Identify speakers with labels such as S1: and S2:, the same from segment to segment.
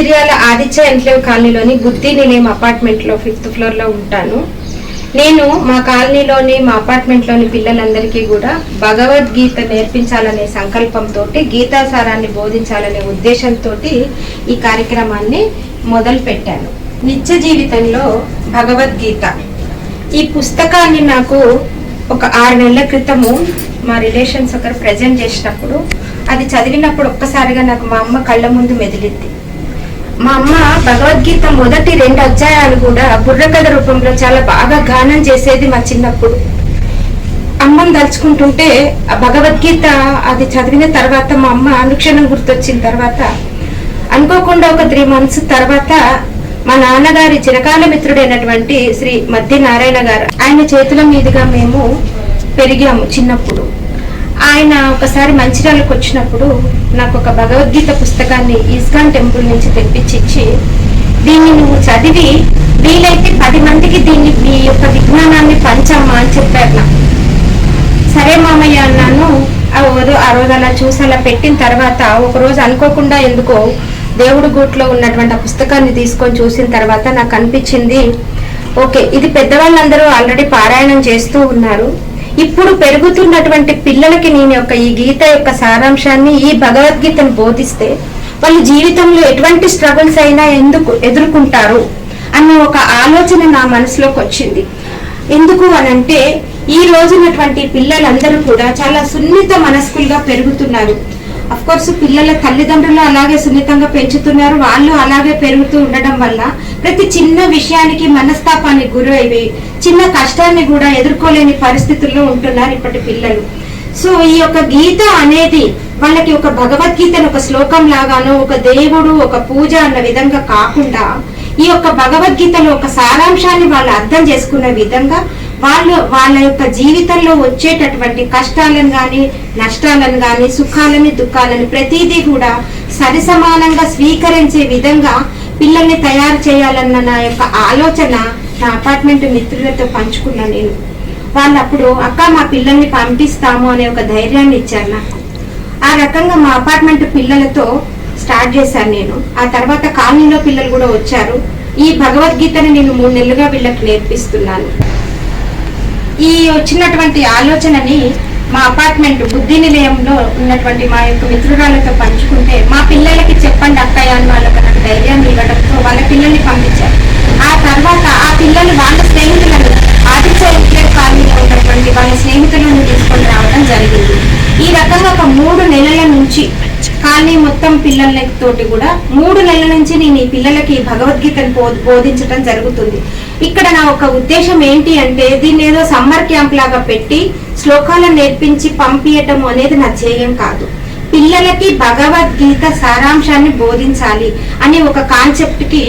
S1: Mancherial Aditya enclave కాలనీలోని గుత్తి నిలయం అపార్ట్మెంట్లో ఫిఫ్త్ ఫ్లోర్లో ఉంటాను. నేను మా కాలనీలోని మా అపార్ట్మెంట్లోని పిల్లలందరికీ కూడా భగవద్గీత నేర్పించాలనే సంకల్పంతో గీతాసారాన్ని బోధించాలనే ఉద్దేశంతో ఈ కార్యక్రమాన్ని మొదలుపెట్టాను. నిత్య జీవితంలో భగవద్గీత. ఈ పుస్తకాన్ని నాకు ఒక ఆరు నెలల క్రితము మా రిలేషన్స్ ఒకరు ప్రజెంట్ చేసినప్పుడు అది చదివినప్పుడు ఒక్కసారిగా నాకు మా అమ్మ కళ్ళ ముందు మెదిలింది. మా అమ్మ భగవద్గీత మొదటి రెండు అధ్యాయాలు కూడా బుర్రకథ రూపంలో చాలా బాగా గానం చేసేది మా చిన్నప్పుడు. అమ్మను తలుచుకుంటుంటే ఆ భగవద్గీత అది చదివిన తర్వాత మా అమ్మ అనుక్షణం గుర్తొచ్చిన తర్వాత అనుకోకుండా ఒక త్రీ మంత్స్ తర్వాత మా నాన్నగారి చిరకాల మిత్రుడైనటువంటి శ్రీ మధ్య నారాయణ గారు ఆయన చేతుల మీదుగా మేము పెరిగాము చిన్నప్పుడు. ఆయన ఒకసారి మంచిర్యాలకు వచ్చినప్పుడు నాకు ఒక భగవద్గీత పుస్తకాన్ని ఇస్కాన్ టెంపుల్ నుంచి తెప్పించి ఇచ్చి దీన్ని నువ్వు చదివి వీలైతే పది మందికి దీన్ని మీ యొక్క విజ్ఞానాన్ని పంచమ్మా అని చెప్పారు నాకు. సరే మామయ్య అన్నాను. ఆ రోజు ఆ రోజు అలా చూసి అలా పెట్టిన తర్వాత ఒక రోజు అనుకోకుండా ఎందుకో దేవుడు గూట్లో ఉన్నటువంటి ఆ పుస్తకాన్ని తీసుకొని చూసిన తర్వాత నాకు అనిపించింది ఓకే ఇది పెద్దవాళ్ళందరూ ఆల్రెడీ పారాయణం చేస్తూ ఉన్నారు. ఇప్పుడు పెరుగుతున్నటువంటి పిల్లలకి నేను యొక్క ఈ గీత యొక్క సారాంశాన్ని ఈ భగవద్గీతను బోధిస్తే వాళ్ళు జీవితంలో ఎటువంటి స్ట్రగుల్స్ అయినా ఎందుకు ఎదుర్కొంటారు అన్న ఒక ఆలోచన నా మనసులోకి వచ్చింది. ఎందుకు అనంటే ఈ రోజునటువంటి పిల్లలందరూ కూడా చాలా సున్నిత మనస్కులుగా పెరుగుతున్నారు. అఫ్ కోర్స్ పిల్లల తల్లిదండ్రులు అలాగే సున్నితంగా పెంచుతున్నారు. వాళ్ళు అలాగే పెరుగుతూ ఉండడం వల్ల ప్రతి చిన్న విషయానికి మనస్తాపానికి గురయ్యి చిన్న కష్టాన్ని కూడా ఎదుర్కోలేని పరిస్థితుల్లో ఉంటున్నారు ఇప్పటి పిల్లలు. సో ఈ యొక్క గీత అనేది వాళ్ళకి ఒక భగవద్గీతను ఒక శ్లోకం లాగానో ఒక దేవుడు ఒక పూజ అన్న విధంగా కాకుండా ఈ యొక్క భగవద్గీతలో ఒక సారాంశాన్ని వాళ్ళు అర్థం చేసుకునే విధంగా వాళ్ళు వాళ్ళ యొక్క జీవితంలో వచ్చేటటువంటి కష్టాలను కానీ నష్టాలను కానీ సుఖాలని దుఃఖాలని ప్రతిదీ కూడా సరిసమానంగా స్వీకరించే విధంగా పిల్లల్ని తయారు చేయాలన్న నా యొక్క ఆలోచన నా అపార్ట్మెంట్ మిత్రులతో పంచుకున్నాను నేను. వాళ్ళు అప్పుడు అక్క మా పిల్లల్ని పంపిస్తాము అనే ఒక ధైర్యాన్ని ఇచ్చారు నాకు. ఆ రకంగా మా అపార్ట్మెంట్ పిల్లలతో స్టార్ట్ చేశాను నేను. ఆ తర్వాత కాలనీలో పిల్లలు కూడా వచ్చారు. ఈ భగవద్గీతని నేను మూడు నెలలుగా వీళ్ళకి నేర్పిస్తున్నాను. ఈ వచ్చినటువంటి ఆలోచనని మా అపార్ట్మెంట్ బుద్ధి నిలయంలో ఉన్నటువంటి మా యొక్క మిత్రురాలతో పంచుకుంటే మా పిల్లలకి చెప్పండి అక్కయ్య అని వాళ్ళకి నాకు ధైర్యాన్ని ఇవ్వడంతో వాళ్ళ పిల్లల్ని పంపించారు. ఆ తర్వాత ఆ పిల్లలు వాళ్ళ స్నేహితులను ఆదిత్య ఎన్క్లేవ్ కాలనీలో ఉన్నటువంటి వాళ్ళ స్నేహితులను తీసుకొని రావడం జరిగింది. ఈ రకంగా ఒక మూడు నెలల నుంచి కాలనీ మొత్తం పిల్లలతోటి కూడా మూడు నెలల నుంచి నేను ఈ పిల్లలకి భగవద్గీతను బో- బోధించడం జరుగుతుంది. ఇక్కడ నా ఒక ఉద్దేశం ఏంటి అంటే దీన్ని ఏదో సమ్మర్ క్యాంప్ లాగా పెట్టి శ్లోకాలను నేర్పించి పంపించటం అనేది నా ధ్యేయం కాదు. పిల్లలకి భగవద్గీత సారాంశాన్ని బోధించాలి అనే ఒక కాన్సెప్ట్కి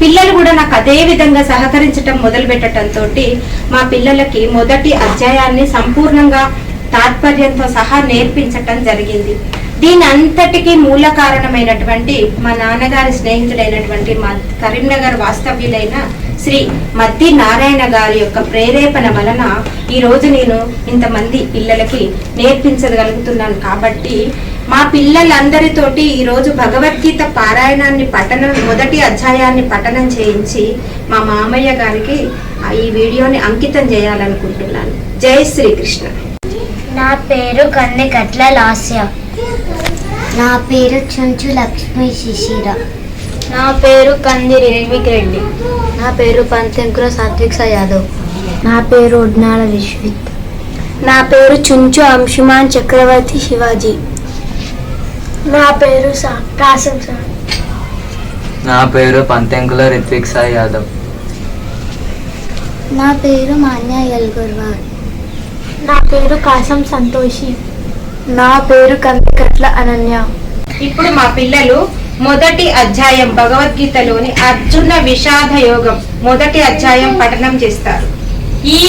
S1: పిల్లలు కూడా నాకు అదే విధంగా సహకరించటం మొదలు పెట్టడంతో మా పిల్లలకి మొదటి అధ్యాయాన్ని సంపూర్ణంగా తాత్పర్యంతో సహా నేర్పించటం జరిగింది. దీని అంతటికి మూల కారణమైనటువంటి మా నాన్నగారి స్నేహితుడైనటువంటి మా కరీంనగర్ వాస్తవ్యులైన శ్రీ మద్ది నారాయణ గారి యొక్క ప్రేరేపణ వలన ఈ రోజు నేను ఇంతమంది పిల్లలకి నేర్పించగలుగుతున్నాను కాబట్టి మా పిల్లలందరితోటి ఈ రోజు భగవద్గీత పారాయణాన్ని పఠనం మొదటి అధ్యాయాన్ని పఠనం చేయించి మా మామయ్య గారికి ఈ వీడియోని అంకితం చేయాలనుకుంటున్నాను. జై శ్రీకృష్ణ.
S2: నా పేరు కన్నెకట్ల లాస్య. నా పేరు చుంచు లక్ష్మీ శిశిర. నా పేరు కందిరి రివిక్ రెడ్డి. నా పేరు పంతెంకుర సాత్విక్ యాదవ్. నా పేరు ఉడ్నాల విశ్విత్. నా పేరు చుంచు అంశుమాన్ చక్రవర్తి శివాజీ. నా పేరు కాసం
S3: నా పేరు పంతెంకుల రిత్విక్ సాయి యాదవ్.
S2: నా పేరు మాన్యా ఎల్గుర్వార్ నా పేరు కాసం సంతోషి. నా పేరు కందికట్ల అనన్య.
S1: ఇప్పుడు మా పిల్లలు మొదటి అధ్యాయం భగవద్గీతలోని అర్జున విషాద యోగం మొదటి అధ్యాయం పఠనం చేస్తారు. ఈ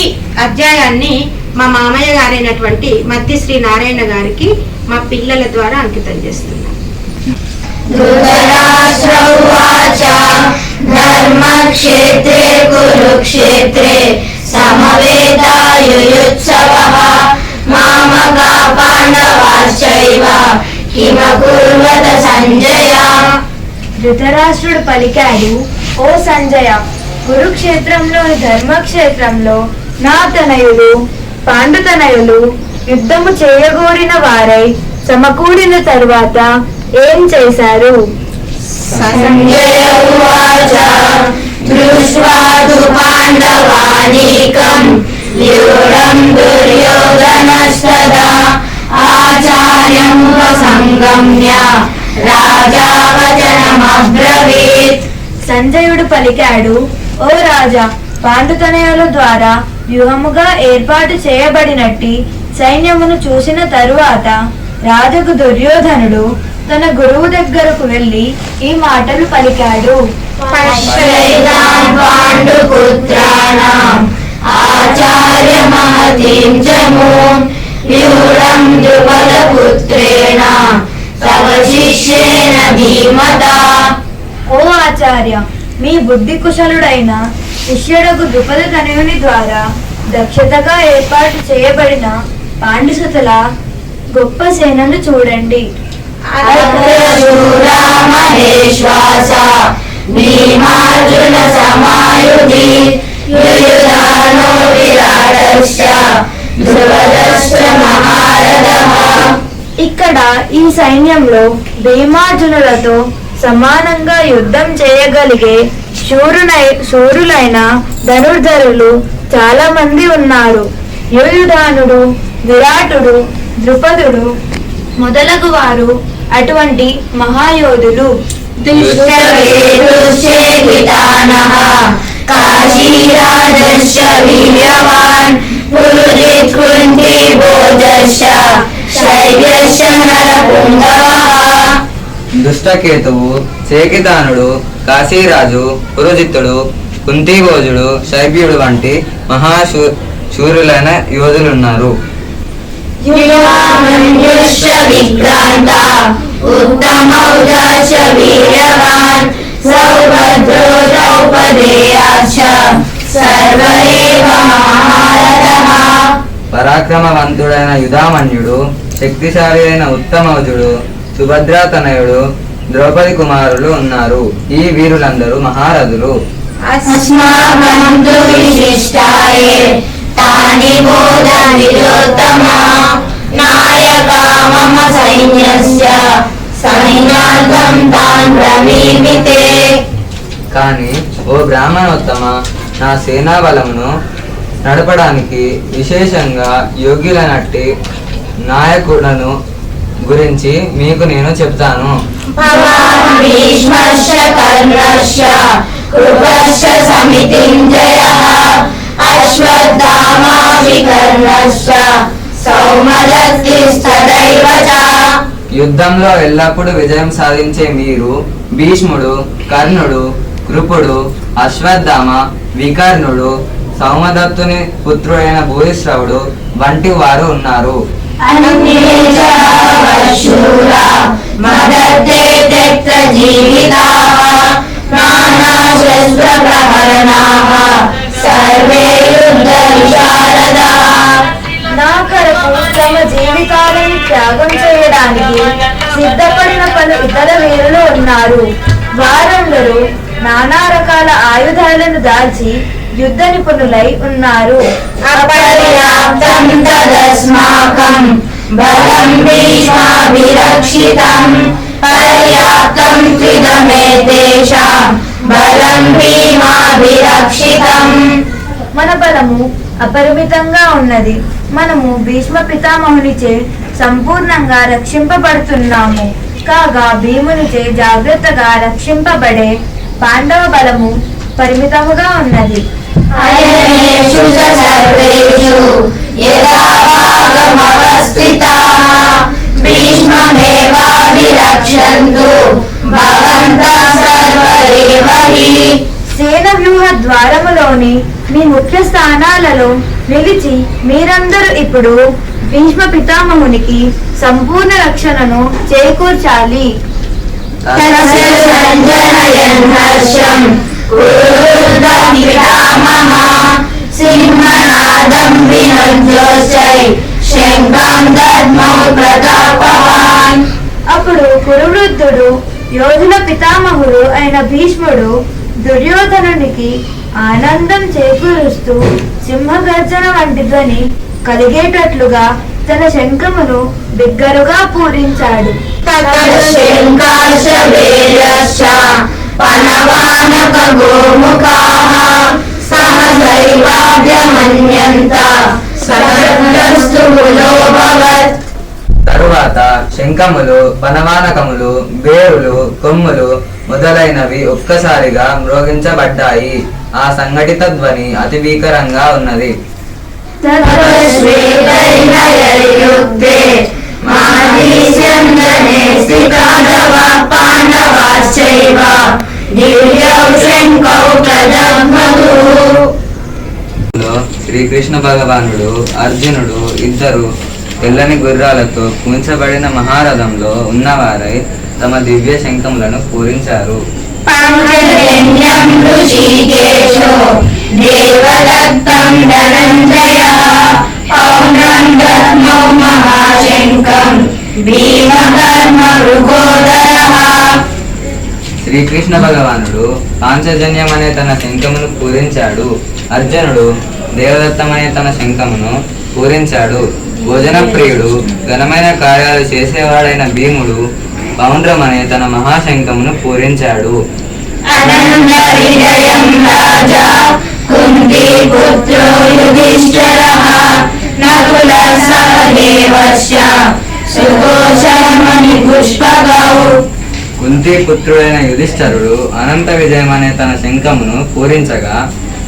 S1: అధ్యాయాన్ని మా మామయ్య గారైనటువంటి మధ్య శ్రీ నారాయణ గారికి మా పిల్లల ద్వారా అంకితం చేస్తున్నాం.
S4: ధృతరాష్ట్రుడు పలికాడు ఓ సంజయ కురుక్షేత్రంలోని ధర్మక్షేత్రంలో నా తనయులు పాండుతనయులు యుద్ధము చేయగోరిన వారై సమకూడిన తరువాత ఏం చేశారు?
S5: ఆచార్యంబ సంగమ్య రాజావచనమబ్రవీత్
S4: సంజయుడు పలికాడు ఓ రాజా పాండుతనయుల ద్వారా వ్యూహముగా ఏర్పాటు చేయబడినట్టి సైన్యమును చూసిన తరువాత రాజకు దుర్యోధనుడు తన గురువు దగ్గరకు వెళ్ళి ఈ మాటలు పలికాడు.
S5: ఆచార్య पाण्डुपुत्राणाम् आचार्यमहतीम् च मूम् व्यूढम् द्रुपदपुत्रेण तव शिष्येण भीमता
S4: ఓ ఆచార్య మీ బుద్ధి కుశలుడైన శిష్యుడకు ద్రుపద తనయుని ద్వారా దక్షతగా ఏర్పాటు చేయబడిన పాండుసుతుల గొప్ప సేనను చూడండి
S5: अत्रशूरा महेश्वास भीमार्जुन समायुधि
S4: ఇక్కడ ఈ సైన్యంలో భీమార్జునులతో సమానంగా యుద్ధం చేయగలిగే శూరునై శూరులైన ధనుర్ధరులు చాలా మంది ఉన్నారు. యుయుధానుడు విరాటుడు ద్రుపదుడు మొదలగు వారు అటువంటి మహాయోధులు.
S5: वीर्यवान् पुरुजित् कुन्तीभोजश्च शैव्यश्च नरपुङ्गवः
S3: దుష్టకేతువు చేకితానుడు కాశీరాజు పురోజిత్తుడు కుంతిభోజుడు శైబ్యుడు వంటి మహాశూ శూరులైన యోధులున్నారు
S5: युवामन्युश्च
S3: పరాక్రమవంతుడైన యుధామన్యుడు శక్తిశాలి అయిన ఉత్తమౌజుడు సుభద్రాతనయుడు ద్రౌపది కుమారులు ఉన్నారు. ఈ వీరులందరూ మహారథులు. కానీ ఓ బ్రాహ్మణోత్తమ నా సేనా బలమును నడపడానికి విశేషంగా యోగ్యులనట్టి నాయకులను గురించి మీకు నేను చెప్తాను. యుద్ధంలో ఎల్లప్పుడూ విజయం సాధించే మీరు భీష్ముడు కర్ణుడు కృపుడు అశ్వత్థామ వికర్ణుడు సౌమదత్తుని పుత్రుడైన భూరిశ్రవుడు వంటి వారు ఉన్నారు.
S4: నా కొరకు తమ జీవితాలను త్యాగం చేయడానికి సిద్ధపడిన పలు ఇతర వీరులు ఉన్నారు. వారందరూ నానా రకాల ఆయుధాలను దాచి యుద్ధ నిపుణులై ఉన్నారు.
S5: పర్యాప్తం బలం భీమాభిరక్షితం
S4: మన బలము అపరిమితంగా ఉన్నది మనము భీష్మ పితామహునిచే సంపూర్ణంగా రక్షింపబడుతున్నాము. కాగా భీమునిచే జాగ్రత్తగా రక్షింపబడే పాండవ బలము పరిమితముగా ఉన్నది.
S5: అయనేషు
S4: సేన వ్యూహ ద్వారములోని మీ ముఖ్య స్థానాలలో నిలిచి మీరందరూ ఇప్పుడు భీష్మ పితామహునికి సంపూర్ణ రక్షణను చేకూర్చాలి.
S5: तस्य सञ्जनयन् हर्षम् कुरुवृद्धं पितामहः सिंहनादं विनोद्योऽस्यै शङ्खं दद्मौ प्रतापवान्
S4: అప్పుడు కురువృద్ధుడు యోధుల పితామహుడు అయిన భీష్ముడు దుర్యోధనునికి ఆనందం చేకూరుస్తూ సింహగర్జన వంటి ధ్వని కలిగేటట్లుగా తన శంఖమును బిగ్గరుగా పూరించాడు
S3: తరువాత శంఖములు వనవానకములు బేరులు కొమ్ములు మొదలైనవి ఒక్కసారిగా మ్రోగించబడ్డాయి. ఆ సంఘటిత ధ్వని అతి భీకరంగా ఉన్నది శ్రీకృష్ణ భగవానుడు అర్జునుడు ఇద్దరు తెల్లని గుర్రాలతో పూంచబడిన మహారథంలో ఉన్నవారై తమ దివ్య శంఖములను పూరించారు.
S5: దేవదత్తం ధనంజయ.
S3: శ్రీకృష్ణ భగవానుడు పాంచజన్యం అనే తన శంఖమును పూరించాడు. అర్జునుడు దేవదత్తమనే తన శంఖమును పూరించాడు. భోజన ప్రియుడు ఘనమైన కార్యాలు చేసేవాడైన భీముడు పౌండ్రమనే తన మహాశంఖమును పూరించాడు.
S5: రాజా కుంతి పుత్రో
S3: నకులసదేవస్య పుత్రుడైన కుంతిపుత్రుడైన యుధిష్ఠరుడు అనంత విజయం అనే తన శంఖమును పూరించగా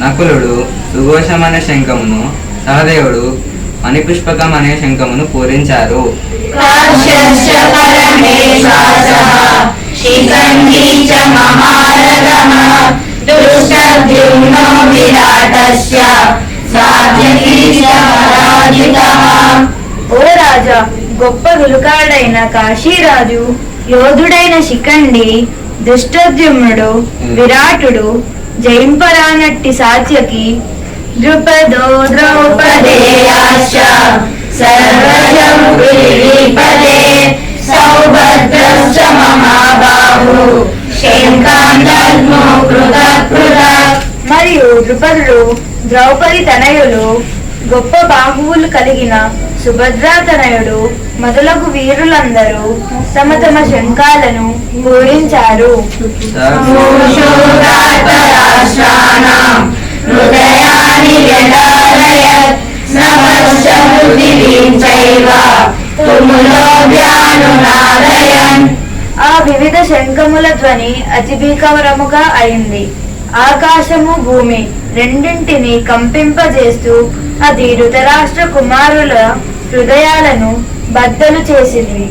S3: నకులుడు సుఘోషం అనే శంఖమును సహదేవుడు మణిపుష్పకం అనే శంఖమును పూరించారు.
S4: ఓ రాజా గొప్ప విలుకాడైన కాశీరాజు యోధుడైన శిఖండి దుష్టద్యుమ్నుడు విరాటుడు జయింపరానట్టి సాధ్యకి ద్రుపదో ద్రౌపదే మరియు ద్రుపదుడు ద్రౌపది తనయులు గొప్ప బాహువులు కలిగిన సుభద్రా తనయుడు మొదలగు వీరులందరూ తమ తమ శంకాలను పూరించారు. ఆ వివిధ శంఖముల ధ్వని అతి భీకరముగా అయింది. ఆకాశము భూమి. రెండింటిని కంపింపజేస్తూ అది ధృతరాష్ట్ర కుమారుల హృదయాలను బద్దలు చేసింది.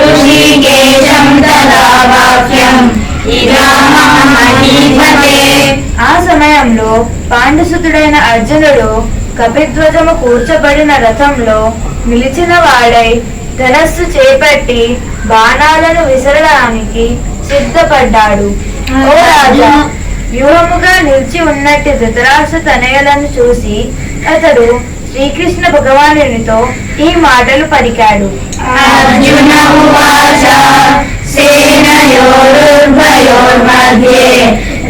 S4: ృషికేశం
S5: తదా వాక్యం
S4: ఆ సమయంలో పాండుసుతుడైన అర్జునుడు కపిధ్వజము కూర్చబడిన రథంలో నిలిచిన వాడై ధనస్సు చేపట్టి బాణాలను విసరడానికి సిద్ధపడ్డాడు. ఓ రాజా వ్యూహముగా నిలిచి ఉన్నట్టు ధృతరాష్ట్ర తనయులను చూసి అతడు శ్రీకృష్ణ భగవానునితో ఈ మాటలు పలికాడు.
S5: అర్జున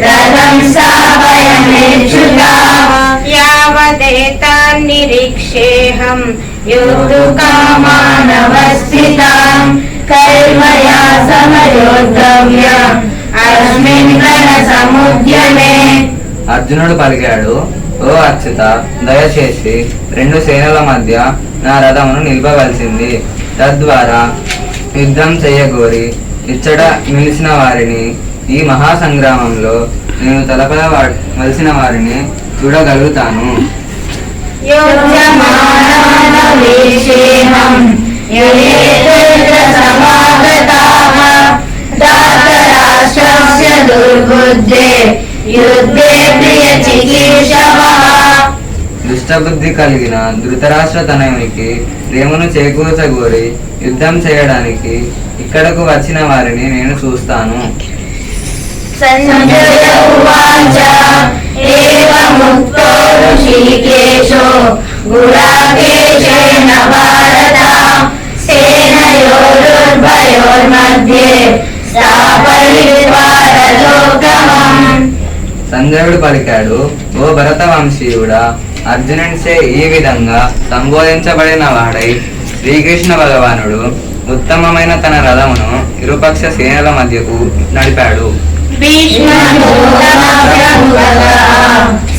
S5: उवाच सेनयोरुभयोर्मध्ये रथं स्थापयमेच्छुता
S1: యావదేతాన్నిరీక్షేహం
S5: योद्धुकामानवस्थिताम् कैर्मया सह योद्धव्यम् अस्मिन् रणसमुद्यमे
S3: అర్జునుడు పలికాడు ఓ అచ్యుత దయచేసి రెండు సేనల మధ్య నా రథమును నిలపవలసింది తద్వారా యుద్ధం చేయగోరి ఇచ్చట నిలిచిన వారిని ఈ మహాసంగ్రామంలో నేను తలపల వలసిన వారిని చూడగలుగుతాను. దుష్టబుద్ధి కలిగిన ధృతరాష్ట్ర తనయునికి ప్రేమను చేకూర్చగోరి యుద్ధం చేయడానికి ఇక్కడకు వచ్చిన వారిని నేను చూస్తాను.
S5: सञ्जय उवाच एवमुक्तो ऋषिकेशो गुडाकेशेन भारत सेनयोरुर्भयोर्मध्ये स्थापयित्वा रथोत्तमम्
S3: సంజయుడు పలికాడు ఓ భరత వంశీయుడా అర్జునునిచే ఈ విధంగా సంబోధించబడిన వాడై శ్రీకృష్ణ భగవానుడు ఉత్తమమైన తన రథమును ఇరుపక్ష సేనల మధ్యకు నడిపాడు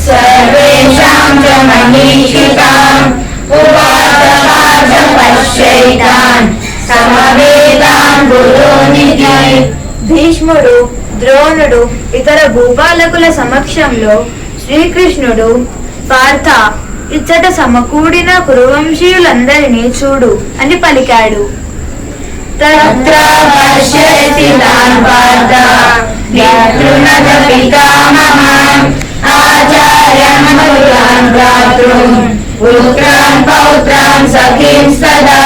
S5: सर्वेषां च मनीषिताम् उवाच पश्यैतान् समवेतान् गुरुनिधि
S4: భీష్ముడు ద్రోణుడు ఇతర భూపాలకుల సమక్షంలో శ్రీకృష్ణుడు పార్థ ఇచ్చట సమకూడిన కురువంశీయులందరినీ చూడు అని పలికాడు
S5: తత్ర పశ్యతి నార్పాద సఖీం సదా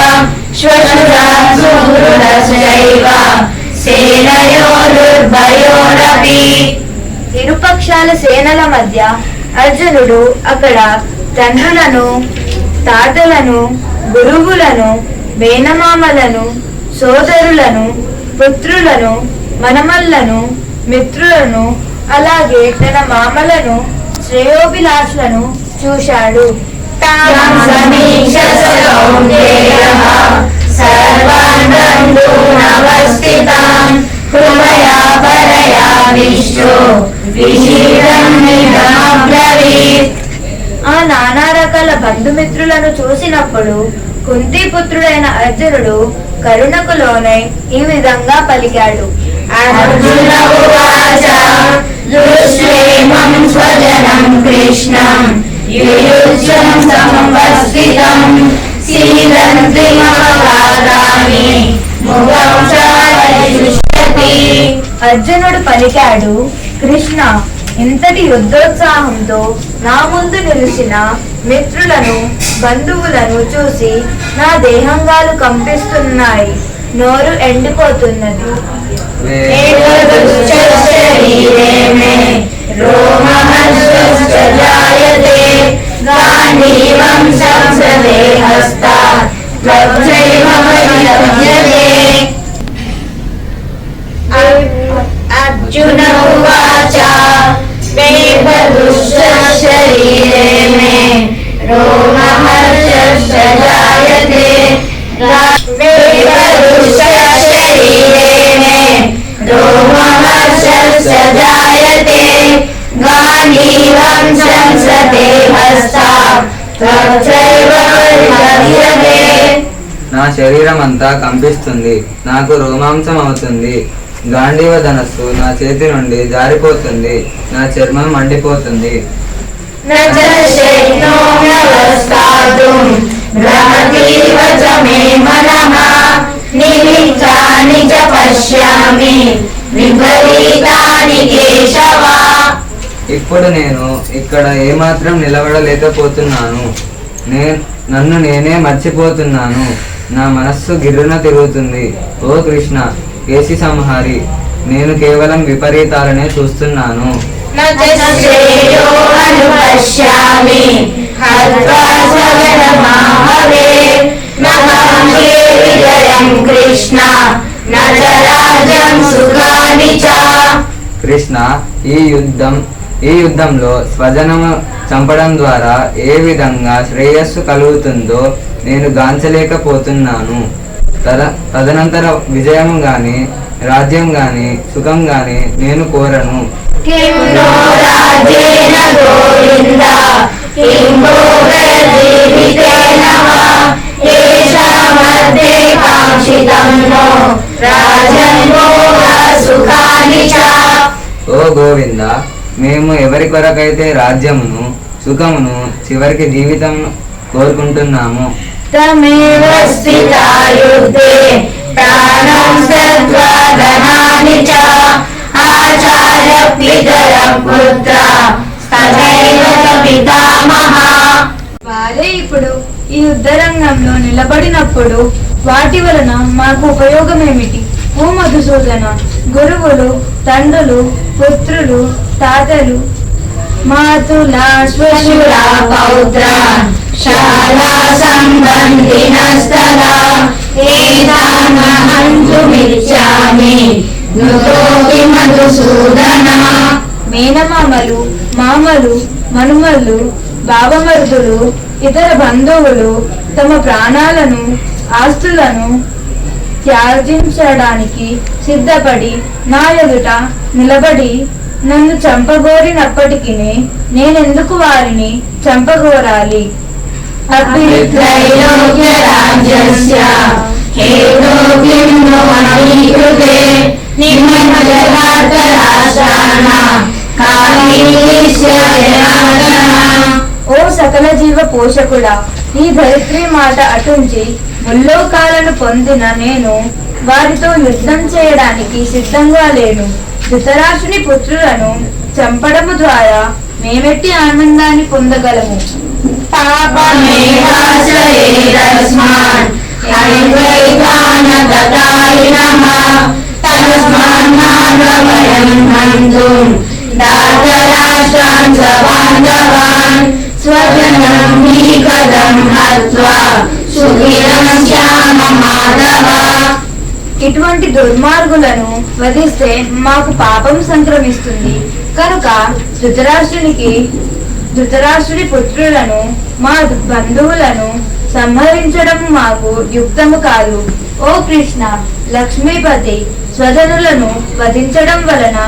S5: సేనయోరుర్భయోరపి
S4: ఇరుపక్షాల సేనల మధ్య అర్జునుడు అక్కడ తండ్రులను తాతలను గురువులను మేనమామలను సోదరులను పుత్రులను మనమల్లను మిత్రులను అలాగే తన మామలను శ్రేయోభిలాషులను చూశాడు. ఆ నానా రకాల బంధుమిత్రులను చూసినప్పుడు కుంతిపుత్రుడైన అర్జునుడు కరుణకు లోనై ఈ విధంగా పలికాడు. అర్జునుడు పలికాడు కృష్ణ ఇంతటి యుద్ధోత్సాహంతో నా ముందు నిలిచిన మిత్రులను బంధువులను చూసి నా దేహంగాలు కంపిస్తున్నాయి. నోరు ఎండిపోతున్నది.
S5: అర్జున ఉచ దుష్ట శరీరే మే రోమ जायते वेदुच्च शरीरे मे रोमहर्षश्च जायते गाण्डीवं संसते हस्ता त्वच्चैव परिलभ्यते
S3: నా శరీరం అంతా కంపిస్తుంది నాకు రోమాంసం అవుతుంది గాంధీవ ధనస్సు నా చేతి నుండి జారిపోతుంది నా చర్మం మండిపోతుంది
S5: न च शक्नोम्यवस्थातुं भ्रमतीव च मे मनः निमित्तानि च पश्यामि विपरीतानि केशव
S3: ఇప్పుడు నేను ఇక్కడ ఏమాత్రం నిలబడలేకపోతున్నాను నే నన్ను నేనే మర్చిపోతున్నాను నా మనస్సు గిర్రున తిరుగుతుంది ఓ కృష్ణ కేసి సంహారి నేను కేవలం విపరీతాలనే చూస్తున్నాను
S5: न च श्रेयो अनुपश्यामि हत्वा स्वगणमाहवे न काङ्क्षे विजयं कृष्ण न च राज्यं सुखानि च
S3: కృష్ణ ఈ యుద్ధం ఈ యుద్ధంలో స్వజనము చంపడం ద్వారా ఏ విధంగా శ్రేయస్సు కలుగుతుందో నేను గాంచలేకపోతున్నాను తద తదనంతర విజయం గాని రాజ్యం గాని సుఖం గాని నేను కోరను
S5: किं नो राज्येन गोविन्द किं भोगजीवितेन वा येषामध्ये काङ्क्षितं नो राजन् भोगसुखानि च
S3: ఓ గోవింద మేము ఎవరి కొరకైతే రాజ్యమును సుఖమును చివరికి జీవితం కోరుకుంటున్నాము
S5: तमेव स्थिता युद्धे వారే ఇప్పుడు ఈ యుద్ధ రంగంలో
S4: నిలబడినప్పుడు వాటి వలన మాకు ఉపయోగం ఏమిటి ఓ మధుసూదన గురువులు తండ్రులు పుత్రులు తాతలు. మాతుల
S5: శ్వశుర పౌత్ర. శాలా సంబంధిన స్థల ఏదాన హంతు మిచ్చామి
S4: మేనమామలు మామలు మనుమలు బావమరుదులు ఇతర బంధువులు తమ ప్రాణాలను ఆస్తులను త్యాజించడానికి సిద్ధపడి నా ఎదుట నిలబడి నన్ను చంపగోరినప్పటికీ నేనెందుకు వారిని చంపగోరాలి?
S5: అభిత్రైలోక్య
S4: ఓ సకల జీవ పోషకుడా నీ ధరిత్రి మాట అటుంచి ముల్లోకాలను పొందిన నేను వారితో యుద్ధం చేయడానికి సిద్ధంగా లేను. ధృతరాశుని పుత్రులను చంపడము ద్వారా మేమెట్టి ఆనందాన్ని పొందగలము.
S5: పాప ऐन्द्रैकानगतायिनः तस्मान्नागवयम् हन्तुम् दातराष्ट्रान् च बान्धवान् स्वजनं हीकदं हत्वा सुखिनं श्याम माधव
S4: ఇటువంటి దుర్మార్గులను వధిస్తే మాకు పాపం సంక్రమిస్తుంది కనుక ధృతరాష్ట్రునికి ధృతరాష్ట్రుని పుత్రులను మా బంధువులను సంహరించడం మాకు యుక్తము కాదు ఓ కృష్ణ లక్ష్మీపతి స్వజనులను వధించడం వలన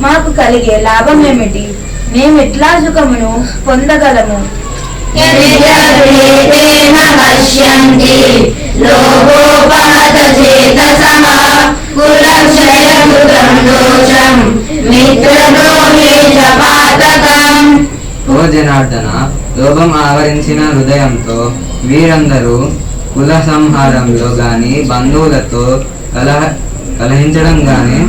S4: మాకు కలిగే లాభం ఏమిటి? మేమిట్లా సుఖమును పొందగలము?
S3: ఓ జనార్దన లోభం ఆవరించిన హృదయంతో వీరందరూ కుల సంహారంలో గాని బంధువులతో కలహ కలహించడం గాని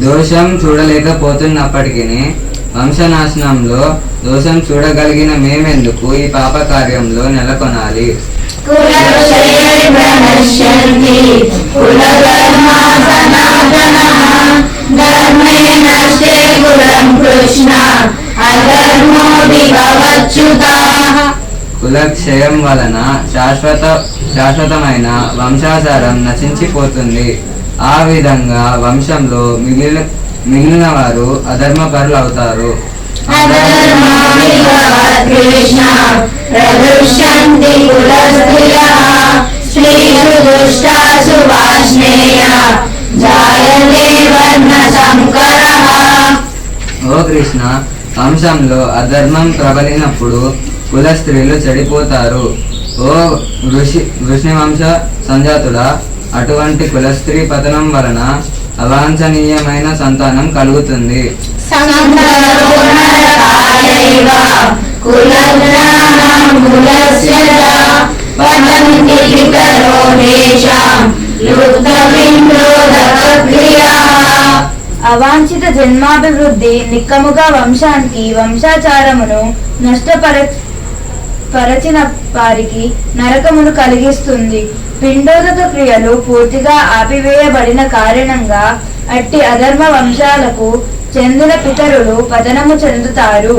S3: దోషం చూడలేకపోతున్నప్పటికీ వంశనాశనంలో దోషం చూడగలిగిన మేమెందుకు ఈ పాప కార్యంలో నెలకొనాలి?
S5: कुलक्षये प्रणश्यन्ति कुलधर्मा सनातनः धर्मे नष्टे कुलं कृष्ण अधर्मोऽपि भवच्युताः
S3: కులక్షయం వలన శాశ్వత శాశ్వతమైన వంశాచారం నశించిపోతుంది ఆ విధంగా వంశంలో మిగిలిన మిగిలిన వారు అధర్మపరులు అవుతారు
S5: अधर्माणि भवत्कृष्ण प्रदुष्यन्ति कुलस्त्रियः स्त्रीषु दुष्टासु वाष्णेय जायते वर्णसङ्करः
S3: ఓ కృష్ణ వంశంలో అధర్మం ప్రబలినప్పుడు కుల స్త్రీలు చెడిపోతారు ఓ ఋషి వృష్ణి వంశ సంజాతుడా అటువంటి కులస్త్రీ పతనం వలన అవాంఛనీయమైన సంతానం కలుగుతుంది.
S4: అవాంఛిత జన్మాభివృద్ధి నిక్కముగా వంశానికి వంశాచారమును నష్టపర పరచిన వారికి నరకమును కలిగిస్తుంది. పిండోదక క్రియలు పూర్తిగా ఆపివేయబడిన కారణంగా అట్టి అధర్మ వంశాలకు చెందిన పితరులు పతనము చెందుతారు.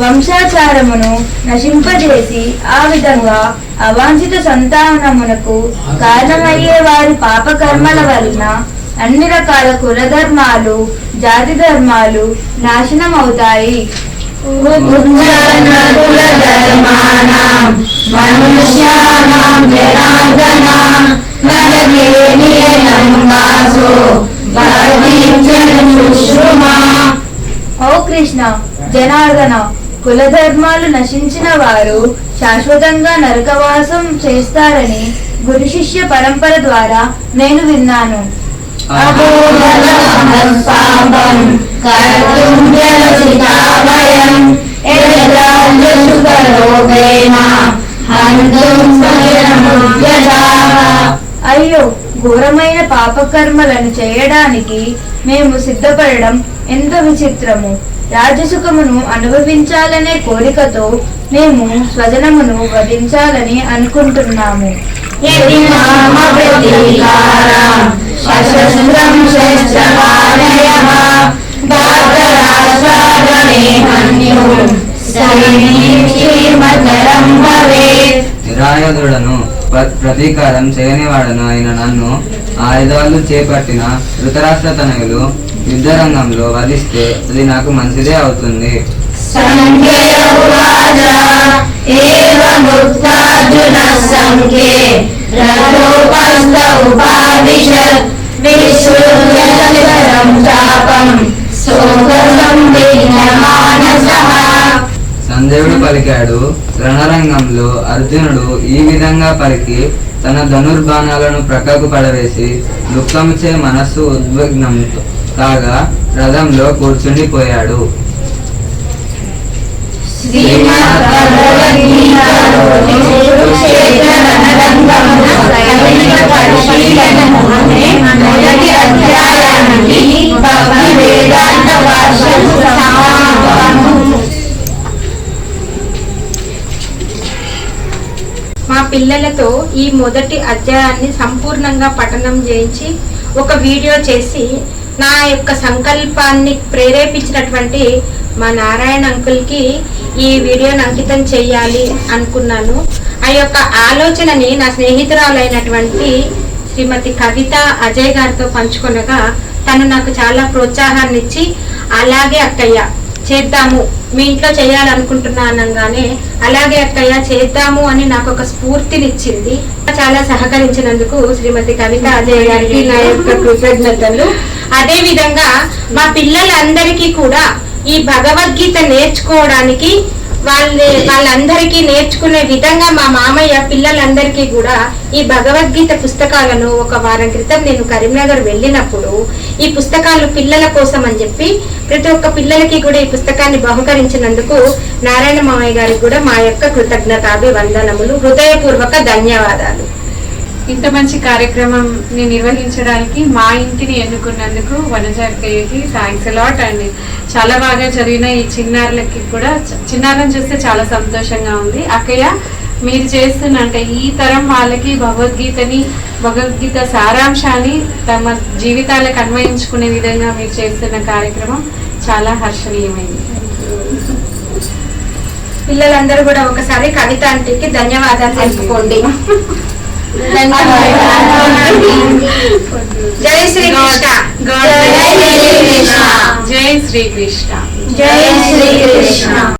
S4: వంశాచారమును నశింపజేసి ఆ విధంగా అవాంఛిత సంతానమునకు కారణమయ్యే వారి పాపకర్మల వలన అన్ని రకాల కులధర్మాలు జాతి ధర్మాలు
S5: నాశనం అవుతాయి
S4: ఓ కృష్ణ జనార్దన కులధర్మాలు నశించిన వారు శాశ్వతంగా నరకవాసం చేస్తారని గురు శిష్య పరంపర ద్వారా నేను విన్నాను. అయ్యో ఘోరమైన పాపకర్మలను చేయడానికి మేము సిద్ధపడడం ఎంత విచిత్రము రాజసుఖమును అనుభవించాలనే కోరికతో మేము స్వజనమును వధించాలని అనుకుంటున్నాము.
S3: నిరాయుధుడను ప్రతీకారం చేయనివాడను అయిన నన్ను ఆయుధాలు చేపట్టిన ధృతరాష్ట్ర తనయులు యుద్ధరంగంలో వధిస్తే అది నాకు మంచిదే అవుతుంది.
S5: సంఖ్యయ ఉవాచ
S3: నందేవుడు పలికాడు. రణరంగంలో అర్జునుడు ఈ విధంగా పలికి తన ధనుర్బాణాలను ప్రక్కకు పడవేసి దుఃఖముచే మనస్సు ఉద్విగ్నం కాగా రథంలో కూర్చుండిపోయాడు.
S5: శ్రీమద్భగవద్గీతలోని మొదటి
S1: పిల్లలతో ఈ మొదటి అధ్యాయాన్ని సంపూర్ణంగా పఠనం చేయించి ఒక వీడియో చేసి నా యొక్క సంకల్పాన్ని ప్రేరేపించినటువంటి మా నారాయణ అంకుల్కి ఈ వీడియోని అంకితం చేయాలి అనుకున్నాను. ఆ యొక్క ఆలోచనని నా స్నేహితురాలైనటువంటి శ్రీమతి కవిత అజయ్ గారితో పంచుకొనగా తను నాకు చాలా ప్రోత్సాహాన్ని ఇచ్చి అలాగే అక్కయ్య చేద్దాము మీ ఇంట్లో చేయాలనుకుంటున్నా అనగానే అలాగే అక్కయ్య చేద్దాము అని నాకు ఒక స్ఫూర్తినిచ్చింది. చాలా సహకరించినందుకు శ్రీమతి కవిత అజయ్ గారికి నా యొక్క కృతజ్ఞతలు. అదే విధంగా మా పిల్లలందరికీ కూడా ఈ భగవద్గీత నేర్చుకోవడానికి వాళ్ళ వాళ్ళందరికీ నేర్చుకునే విధంగా మా మామయ్య పిల్లలందరికీ కూడా ఈ భగవద్గీత పుస్తకాలను ఒక వారం క్రితం నేను కరీంనగర్ వెళ్ళినప్పుడు ఈ పుస్తకాలు పిల్లల కోసం అని చెప్పి ప్రతి ఒక్క పిల్లలకి కూడా ఈ పుస్తకాన్ని బహుకరించినందుకు నారాయణ మామయ్య గారికి కూడా మా యొక్క కృతజ్ఞతాభివందనములు హృదయపూర్వక ధన్యవాదాలు.
S6: ఇంత మంచి కార్యక్రమం ని నిర్వహించడానికి మా ఇంటిని ఎన్నుకున్నందుకు వనజాకయ్యకి థ్యాంక్స్ అలాట్ అండ్ చాలా బాగా జరిగిన ఈ చిన్నారులకి కూడా చిన్నారులను చూస్తే చాలా సంతోషంగా ఉంది. అక్కయ్య మీరు చేస్తున్న అంటే ఈ తరం వాళ్ళకి భగవద్గీతని భగవద్గీత సారాంశాన్ని తమ జీవితాలకు అన్వయించుకునే విధంగా మీరు చేస్తున్న కార్యక్రమం చాలా హర్షణీయమైంది.
S1: పిల్లలందరూ కూడా ఒకసారి కవిత ఆంటీకి ధన్యవాదాలు తెలుపుకోండి. జై శ్రీకృష్ణ
S6: God
S5: జై
S6: జై శ్రీకృష్ణ
S5: జై శ్రీకృష్ణ